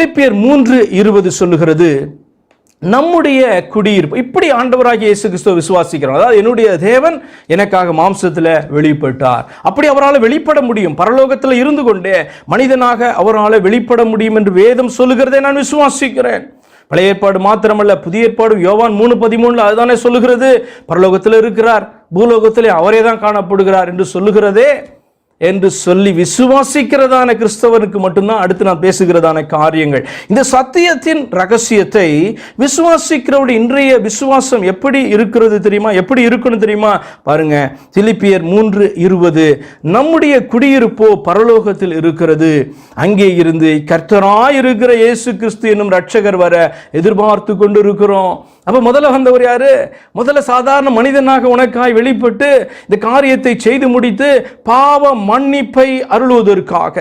பிலிப்பியர் மூன்று இருபது சொல்லுகிறது நம்முடைய குடியிருப்பு இப்படி ஆண்டவராகிய இயேசு கிறிஸ்துவ விசுவாசிக்கிறோம். அதாவது என்னுடைய தேவன் எனக்காக மாம்சத்தில் வெளிப்பட்டார். அப்படி அவரால் வெளிப்பட முடியும். பரலோகத்தில் இருந்து கொண்டே மனிதனாக அவரால் வெளிப்பட முடியும் என்று வேதம் சொல்லுகிறதை நான் விசுவாசிக்கிறேன். பழைய ஏற்பாடு மாத்திரமல்ல புதிய ஏற்பாடு யோவான் மூணு பதிமூணுல அதுதானே சொல்லுகிறது. பரலோகத்தில் இருக்கிறார் பூலோகத்திலே அவரே தான் காணப்படுகிறார் என்று சொல்லுகிறதே என்று சொல்லி விசுவாசிக்கிறதான கிறிஸ்தவனுக்கு மட்டும்தான் அடுத்து நான் பேசுகிறதான காரியங்கள். இந்த சத்தியத்தின் ரகசியத்தை விசுவாசிக்கிறவருடைய இன்றைய விசுவாசம் எப்படி இருக்கிறது தெரியுமா? எப்படி இருக்கணும் தெரியுமா? பாருங்க பிலிப்பியர் மூன்று இருபது. நம்முடைய குடியிருப்போ பரலோகத்தில் இருக்கிறது. அங்கே இருந்து கர்த்தராய் இருக்கிற இயேசு கிறிஸ்து என்னும் ரட்சகர் வர எதிர்பார்த்து கொண்டு இருக்கிறோம் அப்போ முதல்ல வந்தவர் யாரு? முதல்ல சாதாரண மனிதனாக உனக்காய் வெளிப்பட்டு இந்த காரியத்தை செய்து முடித்து பாவ மன்னிப்பை அருளுவதற்காக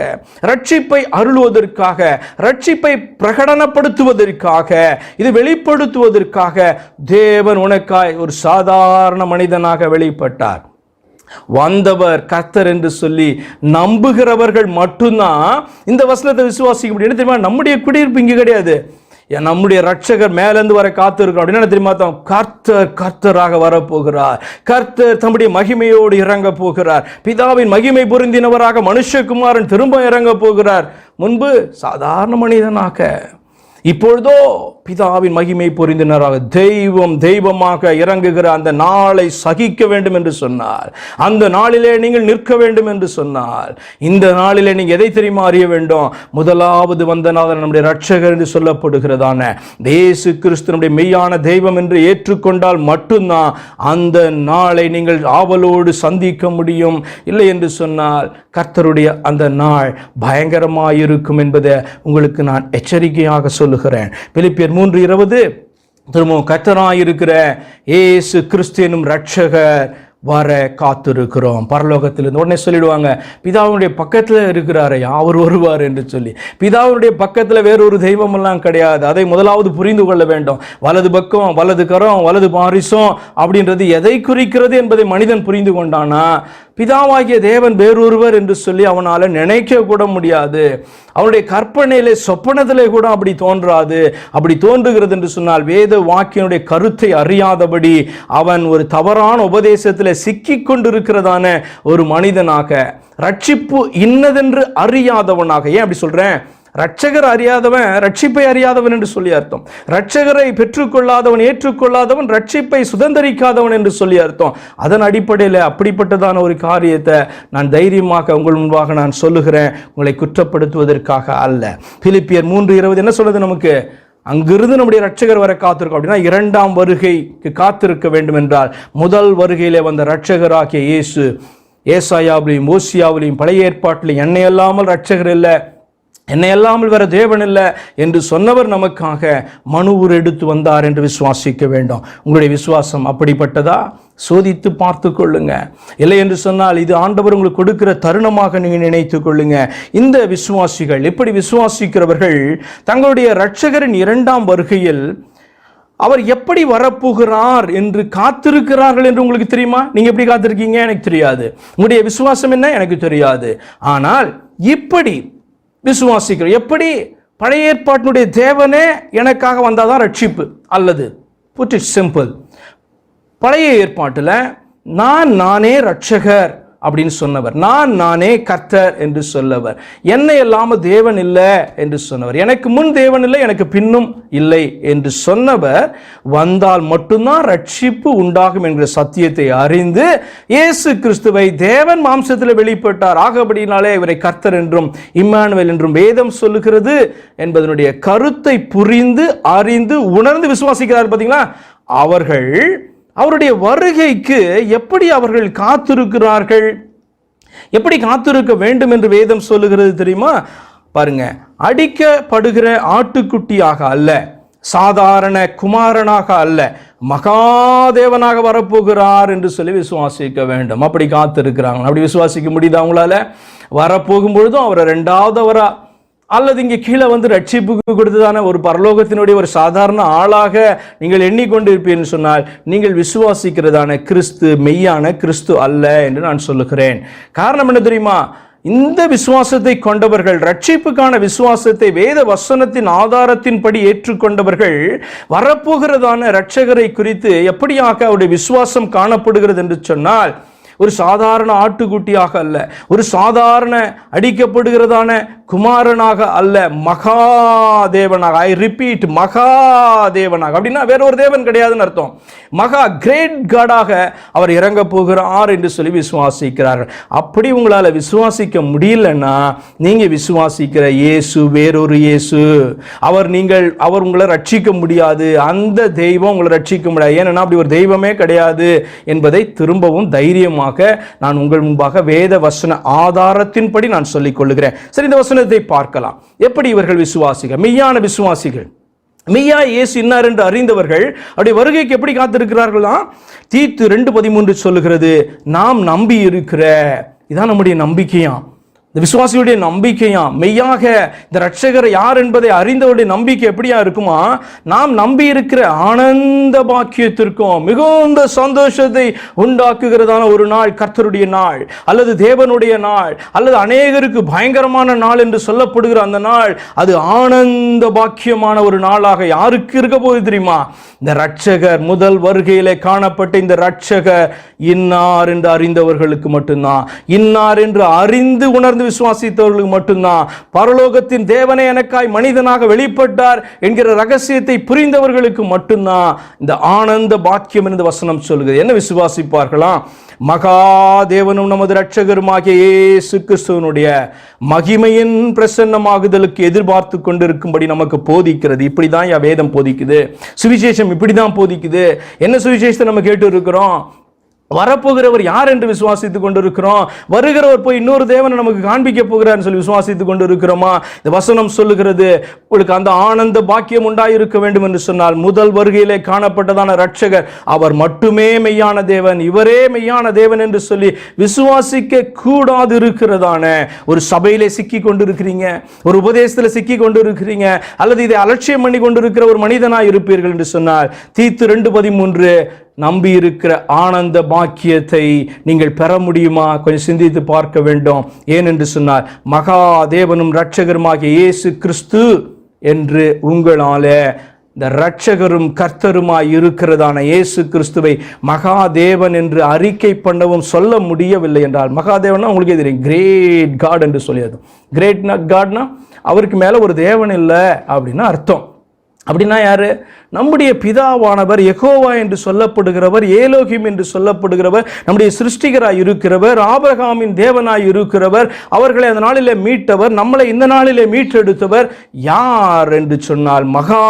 ரட்சிப்பை அருளுவதற்காக ரட்சிப்பை பிரகடனப்படுத்துவதற்காக இது வெளிப்படுத்துவதற்காக தேவன் உனக்காய் ஒரு சாதாரண மனிதனாக வெளிப்பட்டார். வந்தவர் கர்த்தர் என்று சொல்லி நம்புகிறவர்கள் மட்டும்தான் இந்த வசனத்தை விசுவாசிக்க முடியும். என்ன தெரியுமா? நம்முடைய குடியிருப்பு இங்கே கிடையாது. நம்முடைய ரட்சகர் மேலேருந்து வர இருக்கிறோம் அப்படின்னு என்ன தெரியுமா தான் கர்த்தர் கர்த்தராக வரப்போகிறார். கர்த்தர் தம்முடைய மகிமையோடு இறங்க போகிறார். பிதாவின் மகிமை புரிந்தினவராக மனுஷகுமாரன் திரும்ப இறங்க போகிறார். முன்பு சாதாரண மனிதனாக இப்பொழுதோ பிதாவின் மகிமை பொரிந்தினராக தெய்வம் தெய்வமாக இறங்குகிற அந்த நாளை சகிக்க வேண்டும் என்று சொன்னார். அந்த நாளிலே நீங்கள் நிற்க வேண்டும் என்று சொன்னார். இந்த நாளிலே நீங்கள் எதை தெரியுமா அறிய வேண்டும்? முதலாவது வந்த நம்முடைய ரட்சகர் என்று சொல்லப்படுகிறதான தேசு கிறிஸ்தனுடைய மெய்யான தெய்வம் என்று ஏற்றுக்கொண்டால் மட்டும்தான் அந்த நாளை நீங்கள் ஆவலோடு சந்திக்க முடியும். இல்லை என்று சொன்னால் கர்த்தருடைய அந்த நாள் பயங்கரமாயிருக்கும் என்பதை உங்களுக்கு நான் எச்சரிக்கையாக சொல்லுகிறேன். பிலிப்பியர் மூன்று இருபது. திரும்பவும் கத்தனாயிருக்கிற ஏசு கிறிஸ்தினும் ரட்சகர் வர காத்திருக்கிறோம். பரலோகத்திலிருந்து உடனே சொல்லிடுவாங்க பிதாவுடைய பக்கத்தில் இருக்கிறாரையா அவர் வருவார் என்று சொல்லி. பிதாவுடைய பக்கத்தில் வேறொரு தெய்வமெல்லாம் கிடையாது. அதை முதலாவது புரிந்து கொள்ள வேண்டும். வலது பக்கம் வலது கரம் வலது பாரிசம் அப்படின்றது எதை குறிக்கிறது என்பதை மனிதன் புரிந்து கொண்டானா பிதாவாகிய தேவன் வேறொருவர் என்று சொல்லி அவனால் நினைக்க கூட முடியாது. அவனுடைய கற்பனையிலே சொப்பனத்திலே கூட அப்படி தோன்றாது. அப்படி தோன்றுகிறது என்று சொன்னால் வேத வாக்கியனுடைய கருத்தை அறியாதபடி அவன் ஒரு தவறான உபதேசத்தில் சிக்கி கொண்டிருக்கிறதான ஒரு மனிதனாக ரட்சிப்பு இன்னதென்று அறியாதவனாக. ஏன் அப்படி சொல்கிறேன் ரட்சகர் அறியாதவன் ரட்சிப்பை அறியாதவன் என்று சொல்லி அர்த்தம். ரட்சகரை பெற்றுக்கொள்ளாதவன் ஏற்றுக்கொள்ளாதவன் ரட்சிப்பை சுதந்திரிக்காதவன் என்று சொல்லி அர்த்தம். அதன் அடிப்படையில் அப்படிப்பட்டதான ஒரு காரியத்தை நான் தைரியமாக உங்கள் முன்பாக நான் சொல்லுகிறேன். உங்களை குற்றப்படுத்துவதற்காக அல்ல. பிலிப்பியர் மூன்று இருபது என்ன சொல்லுது நமக்கு? அங்கிருந்து நம்முடைய ரட்சகர் வர காத்திருக்கும். அப்படின்னா இரண்டாம் வருகைக்கு காத்திருக்க வேண்டும் என்றால் முதல் வருகையிலே வந்த ரட்சகராகிய இயேசு ஏசாயாவிலையும் ஓசியாவிலையும் பழைய ஏற்பாட்டிலையும் என்னை இல்லாமல் ரட்சகர் இல்லை. என்னை அல்லாமல் வேற தேவன் இல்லை என்று சொன்னவர் நமக்காக மனுவுர் எடுத்து வந்தார் என்று விசுவாசிக்க வேண்டும். உங்களுடைய விசுவாசம் அப்படிப்பட்டதா? சோதித்து பார்த்து கொள்ளுங்க. இல்லை என்று சொன்னால் இது ஆண்டவர் உங்களுக்கு கொடுக்கிற தருணமாக நீங்கள் நினைத்து கொள்ளுங்க. இந்த விசுவாசிகள் இப்படி விசுவாசிக்கிறவர்கள் தங்களுடைய இரட்சகரின் இரண்டாம் வருகையில் அவர் எப்படி வரப்போகிறார் என்று காத்திருக்கிறார்கள் என்று உங்களுக்கு தெரியுமா? நீங்க எப்படி காத்திருக்கீங்க? எனக்கு தெரியாது. உங்களுடைய விசுவாசம் என்ன? எனக்கு தெரியாது. ஆனால் இப்படி விசுவாசிக்கிறோம். எப்படி? பழைய ஏற்பாட்டினுடைய தேவனே எனக்காக வந்தால் தான் ரட்சிப்பு. அல்லது புட் இட் சிம்பிள் பழைய ஏற்பாட்டில் நான் நானே ரட்சகர் அப்படின்னு சொன்னவர். நான் நானே கர்த்தர் என்று சொல்லவர். என்னை இல்லாமல் தேவன் இல்லை என்று சொன்னவர். எனக்கு முன் தேவன் இல்லை எனக்கு பின்னும் இல்லை என்று சொன்னவர். வந்தால் மட்டும்தான் ரட்சிப்பு உண்டாகும் என்கிற சத்தியத்தை அறிந்து இயேசு கிறிஸ்துவை தேவன் மாம்சத்தில் வெளிப்பட்டார். ஆகபடினாலே இவரை கர்த்தர் என்றும் இம்மானுவேல் என்றும் வேதம் சொல்லுகிறது என்பதனுடைய கருத்தை புரிந்து அறிந்து உணர்ந்து விசுவாசிக்கிறார் பார்த்தீங்களா? அவர்கள் அவருடைய வருகைக்கு எப்படி அவர்கள் காத்திருக்கிறார்கள்? எப்படி காத்திருக்க வேண்டும் என்று வேதம் சொல்லுகிறது தெரியுமா? பாருங்க அடிக்கப்படுகிற ஆட்டுக்குட்டியாக அல்ல சாதாரண குமாரனாக அல்ல மகாதேவனாக வரப்போகிறார் என்று சொல்லி விசுவாசிக்க வேண்டும். அப்படி காத்திருக்கிறாங்க. அப்படி விசுவாசிக்க முடியுதா அவங்களால வரப்போகும் பொழுதும் அவரை ரெண்டாவதவராக அல்லது இங்கே கீழே வந்து ரட்சிப்புக்கு கொடுத்ததான ஒரு பரலோகத்தினுடைய ஒரு சாதாரண ஆளாக நீங்கள் எண்ணிக்கொண்டு இருப்பீர்கள் சொன்னால் நீங்கள் விசுவாசிக்கிறதான கிறிஸ்து மெய்யான கிறிஸ்து அல்ல என்று நான் சொல்லுகிறேன். காரணம் என்ன தெரியுமா? இந்த விசுவாசத்தை கொண்டவர்கள் ரட்சிப்புக்கான விசுவாசத்தை வேத வசனத்தின் ஆதாரத்தின்படி ஏற்றுக்கொண்டவர்கள் வரப்போகிறதான ரட்சகரை குறித்து எப்படியாக அவருடைய விசுவாசம் காணப்படுகிறது என்று சொன்னால் ஒரு சாதாரண ஆட்டுக்குட்டியாக அல்ல ஒரு சாதாரண அடிக்கப்படுகிறதான குமாரனாக அல்ல மகாதேவனாக ஐ ரிப்பீட் மகாதேவனாக. அப்படின்னா வேற ஒரு தேவன் கிடையாதுன்னு அர்த்தம். மகா கிரேட் காடாக அவர் இறங்க போகிறார் என்று சொல்லி விசுவாசிக்கிறார்கள். அப்படி உங்களால் விசுவாசிக்க முடியலன்னா நீங்கள் விசுவாசிக்கிற இயேசு வேறொரு இயேசு. அவர் நீங்கள் அவர் உங்களை ரட்சிக்க முடியாது. அந்த தெய்வம் உங்களை ரட்சிக்க முடியாது. ஏன்னா அப்படி ஒரு தெய்வமே கிடையாது என்பதை திரும்பவும் தைரியமாக நான் உங்கள் முன்பாக வேத வசன ஆதாரத்தின்படி நான் சொல்லிக் கொள்ளுகிறேன் சரி இந்த வசனத்தை பார்க்கலாம். எப்படி இவர்கள் விசுவாசிகள்? மெய்யான விசுவாசிகள். மெய்யா இயேசு இன்னார் என்று அறிந்தவர்கள் அவருடைய வருகைக்கு எப்படி காத்திருக்கிறார்களாம் தீத்து ரெண்டு பதிமூன்று சொல்லுகிறது நாம் நம்பி இருக்கிற இதான் நம்முடைய நம்பிக்கையாம். இந்த விசுவாசியுடைய நம்பிக்கையா? மெய்யாக இந்த ரட்சகர் யார் என்பதை அறிந்தவருடைய நம்பிக்கை எப்படியா இருக்குமா? நாம் நம்பி இருக்கிற ஆனந்த பாக்கியத்திற்கும் மிகுந்த சந்தோஷத்தை உண்டாக்குகிறதான ஒரு நாள் கர்த்தருடைய நாள் அல்லது தேவனுடைய நாள் அல்லது அநேகருக்கு பயங்கரமான நாள் என்று சொல்லப்படுகிற அந்த நாள் அது ஆனந்த பாக்கியமான ஒரு நாளாக யாருக்கு இருக்க போது தெரியுமா? இந்த ரட்சகர் முதல் வருகையிலே காணப்பட்ட இந்த ரட்சகர் இன்னார் என்று அறிந்தவர்களுக்கு மட்டும்தான். இன்னார் என்று அறிந்து உணர்ந்த விசுவாசித்தவர்களுக்கு மட்டும்தான். பரலோகத்தின் தேவனே எனக்காய் மனிதனாக வெளிப்பட்டார் என்கிற ரகசியத்தை புரிந்தவர்களுக்கு மட்டும்தான். இந்த ஆனந்த பாக்கியம் என்று வசனம் சொல்லுகிறது. என்ன விசுவாசிப்பார்களாம் மகாதேவனும் நமது இரட்சகருமாகிய இயேசு கிறிஸ்துவனுடைய மகிமையின் பிரசன்னமாகுதலுக்கு எதிர்பார்த்து கொண்டிருக்கும்படி நமக்கு போதிக்கிறது. இப்படிதான் யா வேதம் போதிக்குது. சுவிசேஷம் இப்படிதான் போதிக்குது. என்ன சுவிசேஷத்தை நம்ம கேட்டு இருக்கிறோம் வரப்போகிறவர் யார் என்று விசுவாசித்துக் கொண்டிருக்கிறோம்? வருகிறவர் போய் இன்னொரு தேவனை நமக்கு காண்பிக்க போகிறார் சொல்லி விசுவாசித்துக் கொண்டிருக்கிறோமா? இந்த வசனம் சொல்லுகிறது உங்களுக்கு அந்த ஆனந்த பாக்கியம் உண்டாயிருக்க வேண்டும் என்று சொன்னால் முதல் வருகையிலே காணப்பட்டதான ரட்சகர் அவர் மட்டுமே மெய்யான தேவன் இவரே மெய்யான தேவன் என்று சொல்லி விசுவாசிக்க கூடாது இருக்கிறதான ஒரு சபையிலே சிக்கி கொண்டிருக்கிறீங்க ஒரு உபதேசத்தில் சிக்கி கொண்டிருக்கிறீங்க அல்லது இதை அலட்சியம் பண்ணி கொண்டிருக்கிற ஒரு மனிதனாக இருப்பீர்கள் என்று சொன்னால் தீத்து ரெண்டு பதிமூன்று நம்பி இருக்கிற ஆனந்த பாக்கியத்தை நீங்கள் பெற முடியுமா? கொஞ்சம் சிந்தித்து பார்க்க வேண்டும். ஏனென்று சொன்னார் மகாதேவனும் இரட்சகருமாகிய இயேசு கிறிஸ்து என்று உங்களாலே இந்த இரட்சகரும் கர்த்தருமாய் இருக்கிறதான இயேசு கிறிஸ்துவை மகாதேவன் என்று அறிக்கை பண்ணவும் சொல்ல முடியவில்லை என்றால் மகாதேவனா உங்களுக்கு தெரியும் கிரேட் காட் என்று சொல்லியது. கிரேட் காட்னா அவருக்கு மேலே ஒரு தேவன் இல்லை அப்படின்னா அர்த்தம். அப்படின்னா யாரு? நம்முடைய பிதாவானவர் எகோவா என்று சொல்லப்படுகிறவர் ஏலோகிம் என்று சொல்லப்படுகிறவர் நம்முடைய சிருஷ்டிகராய் இருக்கிறவர் ஆபரகாமின் தேவனாய் இருக்கிறவர் அவர்களை அந்த நாளிலே மீட்டவர் நம்மளை இந்த நாளிலே மீட்டெடுத்தவர் யார் என்று சொன்னால் மகா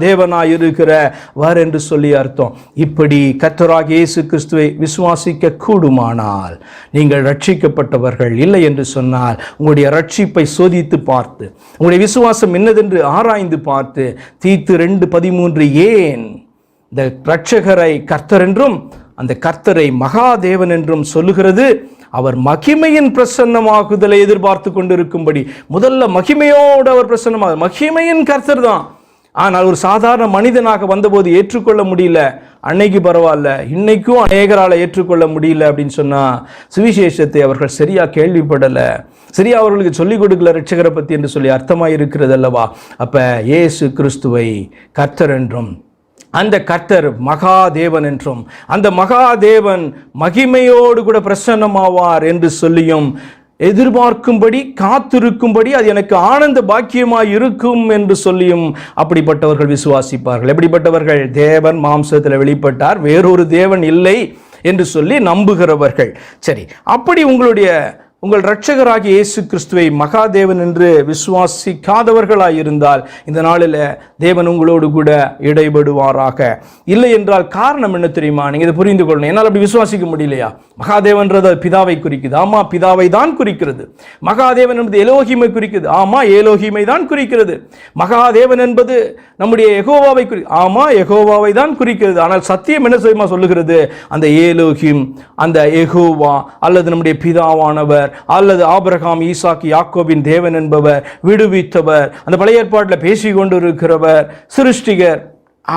தேவனாய் இருக்கிறவர் என்று சொல்லி அர்த்தம். இப்படி கத்தராக இயேசு கிறிஸ்துவை விசுவாசிக்க கூடுமானால் நீங்கள் ரட்சிக்கப்பட்டவர்கள் இல்லை என்று சொன்னால் உங்களுடைய ரட்சிப்பை சோதித்து பார்த்து உங்களுடைய விசுவாசம் என்னதென்று ஆராய்ந்து பார்த்து தீத்து ரெண்டு மூன்று ஏன் இந்த இரட்சகரை கர்த்தர் என்றும் அந்த கர்த்தரை மகாதேவன் என்றும் சொல்லுகிறது? அவர் மகிமையின் பிரசன்னமாகுதலை எதிர்பார்த்து கொண்டிருக்கும்படி. முதல்ல மகிமையோடு அவர் பிரசன்னமாக மகிமையின் கர்த்தர் தான். ஆனால் ஒரு சாதாரண மனிதனாக வந்தபோது ஏற்றுக்கொள்ள முடியல. அன்னைக்கு பரவாயில்ல. இன்னைக்கும் அநேகரால் ஏற்றுக்கொள்ள முடியல அப்படின்னு சொன்னா சுவிசேஷத்தை அவர்கள் சரியா கேள்விப்படலை. சரியா அவர்களுக்கு சொல்லிக் கொடுக்கல ரட்சகரை பற்றி என்று சொல்லி அர்த்தமாக இருக்கிறது அல்லவா அப்போ ஏசு கிறிஸ்துவை கர்த்தர் என்றும் அந்த கர்த்தர் மகாதேவன் என்றும் அந்த மகாதேவன் மகிமையோடு கூட பிரசன்னமாவார் என்று சொல்லியும் எதிர்பார்க்கும்படி காத்திருக்கும்படி அது எனக்கு ஆனந்த பாக்கியமாய் இருக்கும் என்று சொல்லியும் அப்படிப்பட்டவர்கள் விசுவாசிப்பார்கள். எப்படிப்பட்டவர்கள்? தேவன் மாம்சத்தில் வெளிப்பட்டார் வேறொரு தேவன் இல்லை என்று சொல்லி நம்புகிறவர்கள். சரி அப்படி உங்களுடைய உங்கள் இரட்சகராகிய இயேசு கிறிஸ்துவை மகாதேவன் என்று விசுவாசிக்காதவர்களாயிருந்தால் இந்த நாளில் தேவன் உங்களோடு கூட இடைபடுவாராக. இல்லை என்றால் காரணம் என்ன தெரியுமா? நீங்கள் இதை புரிந்து கொள்ளணும். என்னால் அப்படி விசுவாசிக்க முடியலையா? மகாதேவன்றது பிதாவை குறிக்குது. ஆமாம் பிதாவை தான் குறிக்கிறது. மகாதேவன் என்பது எலோகிமை குறிக்குது. ஆமாம் ஏலோகிமை தான் குறிக்கிறது. மகாதேவன் என்பது நம்முடைய எகோவாவை குறி ஆமாம் எகோவாவை தான் குறிக்கிறது. ஆனால் சத்தியம் என்ன சொல்லுமா சொல்லுகிறது? அந்த ஏலோகிம் அந்த எகோவா அல்லது நம்முடைய பிதாவானவர் அல்லது ஆபிரகாம் ஈசாக்கு யாக்கோபின் தேவன் என்பவர் விடுவித்தவர். அந்த பழைய ஏற்பாட்டில் பேசி கொண்டிருக்கிறவர் சிருஷ்டிகர்.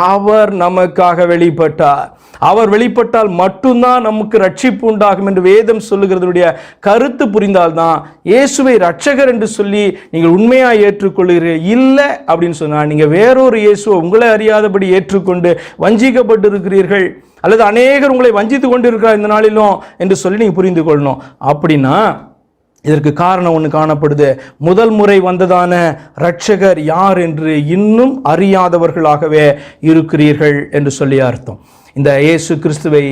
அவர் நமக்காக வெளிப்பட்டார். அவர் வெளிப்பட்டால் மட்டும்தான் நமக்கு ரட்சிப்பு உண்டாகும் என்று வேதம் சொல்லுகிறதுடைய கருத்து புரிந்தால்தான் இயேசுவை ரட்சகர் என்று சொல்லி நீங்கள் உண்மையாக ஏற்றுக்கொள்கிறீர்கள். இல்லை அப்படின்னு சொன்னால் நீங்கள் வேறொரு இயேசுவை உங்களை அறியாதபடி ஏற்றுக்கொண்டு வஞ்சிக்கப்பட்டு இருக்கிறீர்கள் அல்லது அநேகர் உங்களை வஞ்சித்து கொண்டு இருக்கிறார் இந்த நாளிலும் என்று சொல்லி நீங்கள் புரிந்து கொள்ளணும் அப்படின்னா இதற்கு காரணம் ஒன்று காணப்படுது. முதல் முறை வந்ததான ரட்சகர் யார் என்று இன்னும் அறியாதவர்களாகவே இருக்கிறீர்கள் என்று சொல்லி அர்த்தம். இந்த இயேசு கிறிஸ்துவை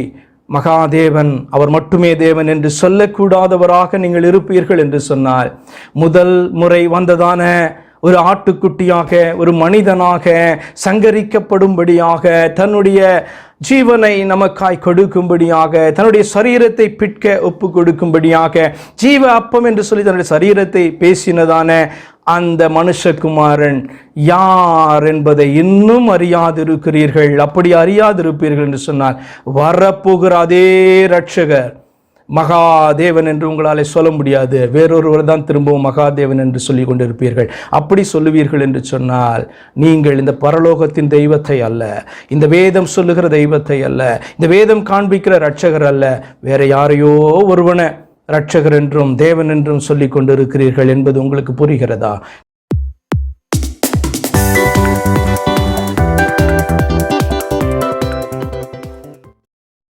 மகாதேவன் அவர் மட்டுமே தேவன் என்று சொல்லக்கூடாதவராக நீங்கள் இருப்பீர்கள் என்று சொன்னால் முதல் முறை வந்ததான ஒரு ஆட்டுக்குட்டியாக ஒரு மனிதனாக சங்கரிக்கப்படும்படியாக தன்னுடைய ஜீவனை நமக்காய் கொடுக்கும்படியாக தன்னுடைய சரீரத்தை பிற்க ஒப்பு கொடுக்கும்படியாக ஜீவ அப்பம் என்று சொல்லி தன்னுடைய சரீரத்தை பேசினதான அந்த மனுஷகுமாரன் யார் என்பதை இன்னும் அறியாதிருக்கிறீர்கள்? அப்படி அறியாதிருப்பீர்கள் என்று சொன்னால் வரப்போகிற அதே ரட்சகர் மகாதேவன் என்று உங்களால் சொல்ல முடியாது. வேறொருவர் தான் திரும்பவும் மகாதேவன் என்று சொல்லி கொண்டிருப்பீர்கள். அப்படி சொல்லுவீர்கள் என்று சொன்னால் நீங்கள் இந்த பரலோகத்தின் தெய்வத்தை அல்ல இந்த வேதம் சொல்லுகிற தெய்வத்தை அல்ல இந்த வேதம் காண்பிக்கிற ரட்சகர் அல்ல வேற யாரையோ ஒருவனை ரட்சகர் என்றும் தேவன் என்றும் சொல்லி கொண்டிருக்கிறீர்கள் என்பது உங்களுக்கு புரிகிறதா?